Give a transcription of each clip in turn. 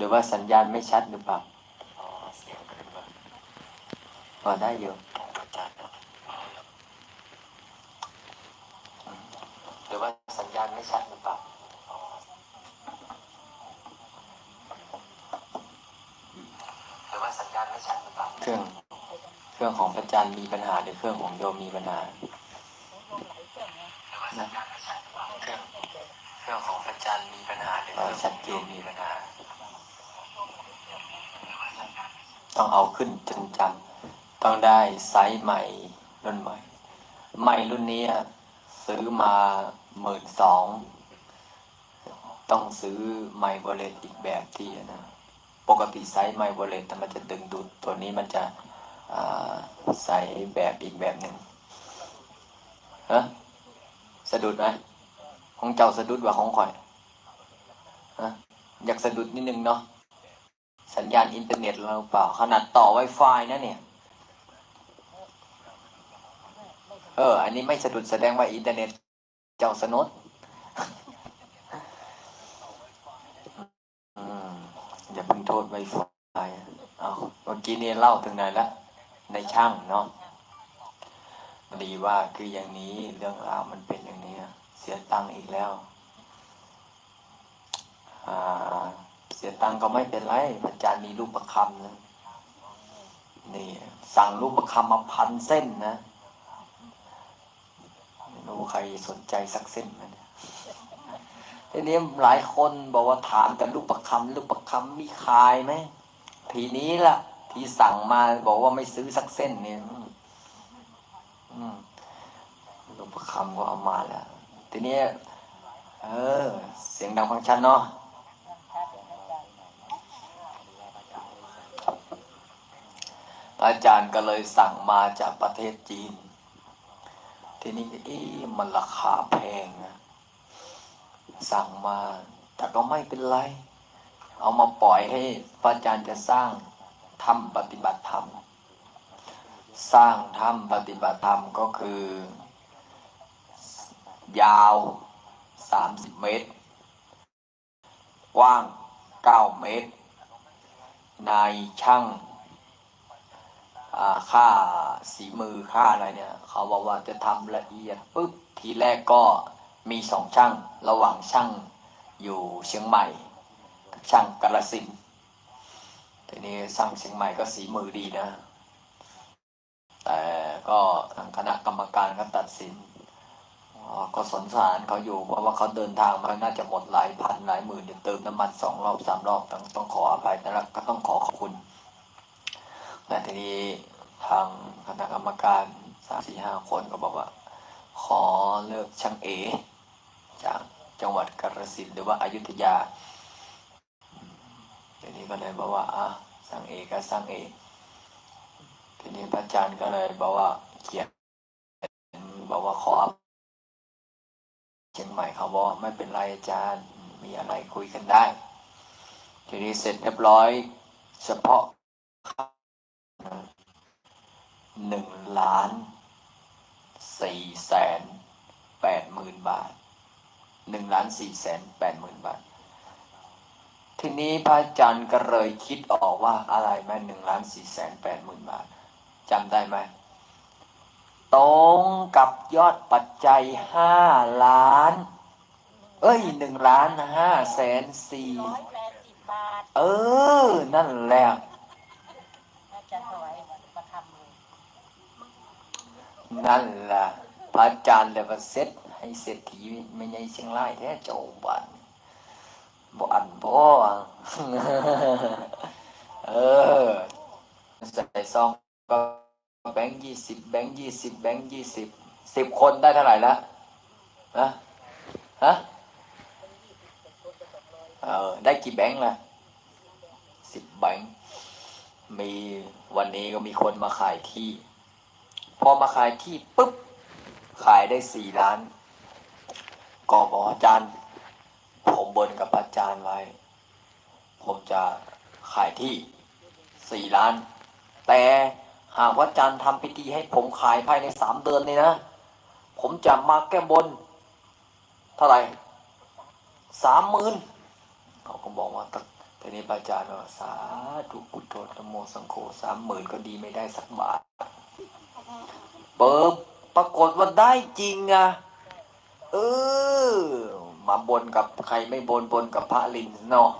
รือว่าสัญญาณไม่ชัดหรือเปล่าอ๋อเสียงขึ้นมาอ๋อได้อยู่ชัดนะหรือว่าสัญญาณไม่ชัดหรือเปล่าอ๋อหรือว่าสัญญาณไม่ชัดหรือเปล่าเครื่องเครื่องของพระจันทร์มีปัญหาหรือเครื่องของโยมมีปัญหานะเครื่องเครื่องของพระจันทร์มีปัญหาหรือเครื่องชัดเจนมีปัญหา ต้องเอาขึ้นจนจำต้องได้ไซส์ใหม่รุ่นใหม่ ใหม่รุ่นนี้ซื้อมาหมื่นสองต้องซื้อไมโบเลตอีกแบบที่นะปกติไซส์ไมโบเลตมันจะดึงดูดตัวนี้มันจะใส่แบบอีกแบบหนึ่งฮะสะดุดไหมของเจ้าสะดุดว่าของข่อยฮะอยากสะดุดนิดนึงเนาะ สัญญาณอินเทอร์เน็ตเราเปล่า ขนาดต่อ Wi-Fi นะเนี่ย เออ อันนี้ไม่สะดุดแสดงว่าอินเทอร์เน็ต เจ้าสนุดอย่าเพิ่งโทษ Wi-Fi เอาเมื่อกี้นี่เล่าถึงไหนละในช่างเนาะดีว่าคืออย่างนี้เรื่องราวมันเป็นอย่างนี้ เสียตังค์อีกแล้ว อ่า สียตังก็ไม่เป็นไรอาจารย์มีรูปประคำนะนี่ สั่งรูปประคำมาพันเส้นนะไม่รู้ใครสนใจสักเส้นไหมทีนี้หลายคนบอกว่าถามแต่รูปประคำรูปประคำมีขายไหมทีนี้ล่ะ ที่สั่งมาบอกว่าไม่ซื้อสักเส้นเนี่ยอืมอืมรูปประคำก็เอามาแล้วทีนี้ เออ เสียงดังฟังชันเนาะ อาจารย์ก็เลยสั่งมาจากประเทศจีน ทีนี้เอ๊ะมันราคาแพงนะสั่งมาแต่ก็ไม่เป็นไร เอามาปล่อยให้พระอาจารย์จะสร้างทำปฏิบัติธรรม สร้างทำปฏิบัติธรรมก็คือ ยาว30เมตร กว้าง9เมตร นายช่าง ค่าสีมือค่าอะไรเนี่ยเขาบอกว่าจะทำละเอียดปุ๊บทีแรกก็มีสองช่างระหว่างช่างอยู่เชียงใหม่กับช่างกาลสินทีนี้ช่างเชียงใหม่ก็สีมือดีนะ แต่ก็ทางคณะกรรมการก็ตัดสินก็สนสารเขาอยู่เพราะว่าเขาเดินทางมาน่าจะหมดหลายพันหลายหมื่นเดี๋ยวเติมน้ำมันสองรอบสามรอบต้องต้องขออภัยนะแล้วก็ต้องขอขอบคุณ แต่ทีนี้ทางคณะกรรมการสามสี่ห้าคนก็บอกว่า ขอเลิกช่างเอ จากจังหวัดกาฬสินธุ์หรือว่าอายุทยาทีนี้ก็เลยบอกว่าอะสั่งเอก็สั่งเอทีนี้พระอาจารย์ก็เลยบอกว่าเขียนบอกว่าขอเชียงใหม่เขาบอกไม่เป็นไรอาจารย์มีอะไรคุยกันได้ ทีนี้เสร็จเรียบร้อย เฉพาะ หนึ่งล้านสี่แสนแปดหมื่นบาทหนึ่งล้านสี่แสนแปดหมื่นบาท ทีนี้พระอาจารย์ก็เลยคิดออกว่าอะไรไหมหนึ่งล้านสี่แสนแปดหมื่นบาทจำได้ไหมตรงกับยอดปัจจัยห้าล้าน เอ้ยหนึ่งล้านห้าแสนสี่ร้อยแปดสิบบาทเออ นั่นแหละ น่าจะถวายประคำเลย นั่นล่ะพระอาจารย์เลยว่าเสร็จให้เศรษฐีไม่ใช่เชียงรายแท้เจ้าบ้านบ่อันบ่เออใส่ซองก็แบงค์ยี่สิบแบงค์ยี่สิบแบงค์ยี่สิบสิบคนได้เท่าไหร่ละฮะฮะเออได้กี่แบงค์ล่ะสิบแบงค์มีวันนี้ก็มีคนมาขายที่ พอมาขายที่ปุ๊บ ขายได้สี่ล้าน ก็บอกอาจารย์ ผมบนกับอาจารย์ไว้ ผมจะขายที่สี่ล้าน แต่หากว่าอาจารย์ทำพิธีให้ผมขายภายในสามเดือนนี่นะ ผมจะมาแก้บน เท่าไหร่สามหมื่นเขาก็บอกว่าตทีนี้พระอาจารย์ว่าสาธุพุทโธธโมสังโฆสามหมื่นก็ดีไม่ได้สักบาท เปิบปรากฏว่าได้จริงอะเออ มาบนกับใครไม่บนบนกับพระลินเนาะ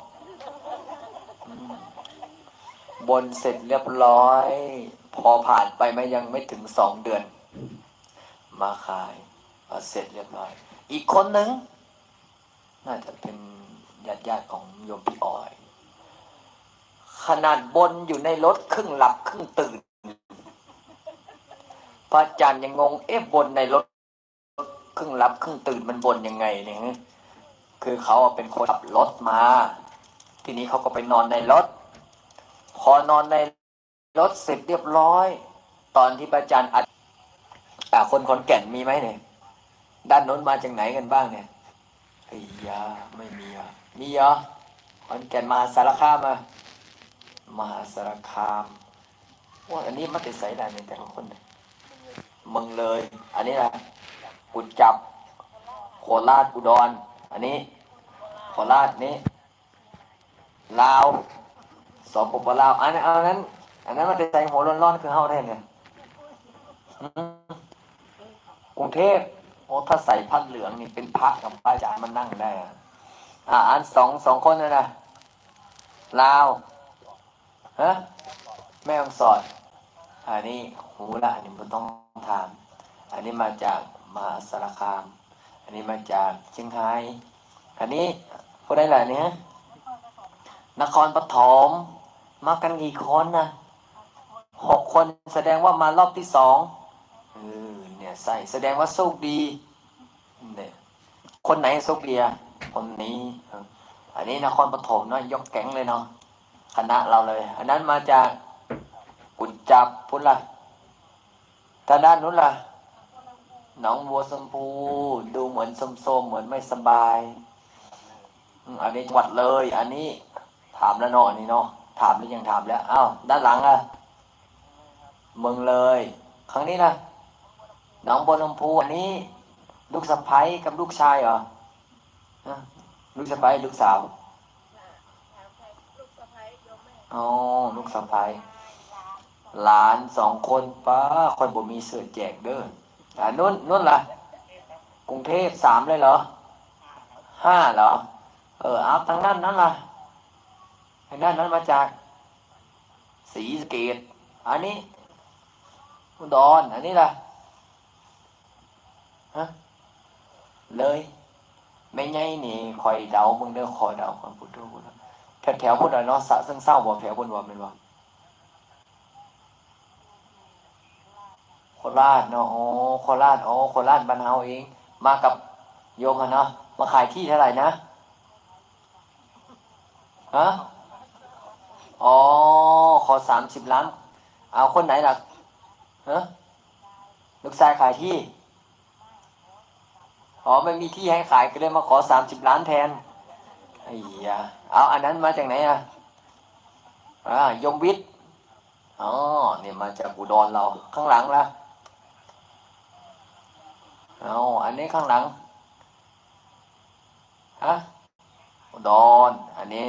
บนเสร็จเรียบร้อย พอผ่านไปไม่ยังไม่ถึงสองเดือน มาขายเสร็จเรียบร้อย อีกคนหนึ่งน่าจะเป็นญาติญาติของโยมพี่ออย ขนาดบนอยู่ในรถครึ่งหลับครึ่งตื่น พระอาจารย์ยังงง เอ๊ะบนในรถครึ่งหลับครึ่งตื่นมันบนยังไงเนี่ยคือเขาเป็นคนขับรถมา ทีนี้เขาก็ไปนอนในรถ พอนอนในรถเสร็จเรียบร้อย ตอนที่พระอาจารย์อัดอ่าคนขอนแก่นมีไหมเนี่ย ด้านโน้นมาจากไหนกันบ้างเนี่ยไอ้ยาไม่มีอะมีเหรอขอนแก่นมหาสารคามอะมหาสารคามว่าอันนี้มันจะใส่ได้ในแต่ละคนเนี่ย มึงเลย อันนี้แหละกุดจับ โคราชอุดร อันนี้ โคราชนี้ลาวสปปลาวอันนั้นอันนั้น อันนั้นมันจะใส่หัวร้อนๆคือเฮาได้เนี่ยอืมกรุงเทพโอ้ถ้าใส่ผ้าเหลืองนี่เป็นพระกับพระอาจารย์มันนั่งได้อ่าอันสองสองคนนะนะลาวฮะแม่องสอดอันนี้หูละอันนี้ไม่ต้อง ถาม อันนี้มาจากมหาสารคาม อันนี้มาจากเชียงราย อันนี้ผู้ใดล่ะเนี่ยนครปฐมมากันกี่คนนะหกคนแสดงว่ามารอบที่สองเออเนี่ยใส่แสดงว่าโชคดีเนี่ยคนไหนโชคดีอะคนนี้อออันนี้นครปฐมเนาะยกแก๊งเลยเนาะคณะเราเลย อันนั้นมาจากกุญจับพุทธละ ทางด้านนู้นล่ะหนองบัวชมพู ดูเหมือนส้มๆเหมือนไม่สบายอืมอันนี้จังหวัดเลย อันนี้ถามแล้วเนาะอันนี้เนาะถามหรือยังถามแล้วอ้าวด้านหลังอะเมืองเลย ครั้งนี้นะหนองบัวลำพูอันนี้ ลูกสะใภ้กับลูกชายเหรอฮะลูกสะใภ้ลูกสาวอ๋อลูกสะใภ้ หลานสองคนป้าคนบ่มีเสื้อแจกเด้ออ่านุ่นนุ่นล่ะ กรุงเทพสามเลยเหรอห้าเหรอ เออเอาทางนั้นนั้นล่ะทางด้านนั้นมาจากศรีสเกดอันนี้อุดรอันนี้ล่ะฮะเลยไม่ไงนี่คอยเดามึงเด้อคอยเดาคนพุทธพุทธแถวแถวพุ่นน่ะเนาะสะซึ่งเศร้าบ่แถวพุ่นว่เป็นว่ โคราชเนาะอ๋อโคราชอ๋อโคราชบ้านเฮาเอง มากับโยมอะเนาะมาขายที่เท่าไหร่นะฮะอ๋อขอสามสิบล้าน เอาคนไหนล่ะฮะลูกชายขายที่อ๋อไม่มีที่ให้ขายก็เลยมาขอสามสิบล้านแทนไอ้ยาเอาอันนั้นมาจากไหนอะอ่ายมวิทย์อ๋อเนี่ยมาจากอุดรเราข้างหลังล่ะ เอาอันนี้ข้างหลังฮะอุดรอันนี้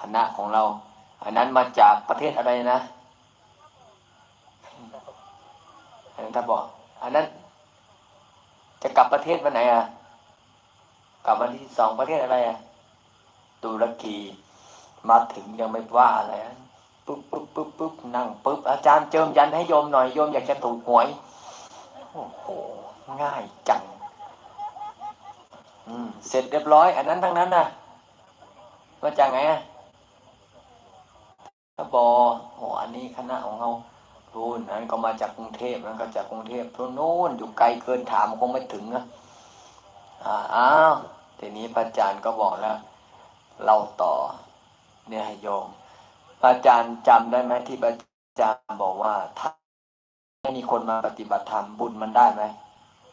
คณะของเรา อันนั้นมาจากประเทศอะไรนะอันนั้นถ้าบอกอันนั้น จะกลับประเทศวันไหนอะกลับวันที่สองประเทศอะไรอะตุรกีมาถึงยังไม่ว่าอะไรปุ๊บปุ๊บปุ๊บปุ๊บนั่งปุ๊บอาจารย์เจิมยันให้โยมหน่อยโยมอยากจะถูกหวยโอ้โห ง่ายจังเสร็จเรียบร้อย อันนั้นทั้งนั้นน่ะมาจากไงอะถ้าบอโอ้อันนี้คณะของเราทูนนั้นก็มาจากกรุงเทพนั้นก็จากกรุงเทพทุนโน้นอยู่ไกลเกินถามคงไม่ถึงนะอ้าวทีนี้พระอาจารย์ก็บอกแล้วเราต่อ เนี่ยโยมพระอาจารย์จำได้ไหมที่พระอาจารย์บอกว่าถ้าไม่มีคนมาปฏิบัติธรรมบุญมันได้ไหม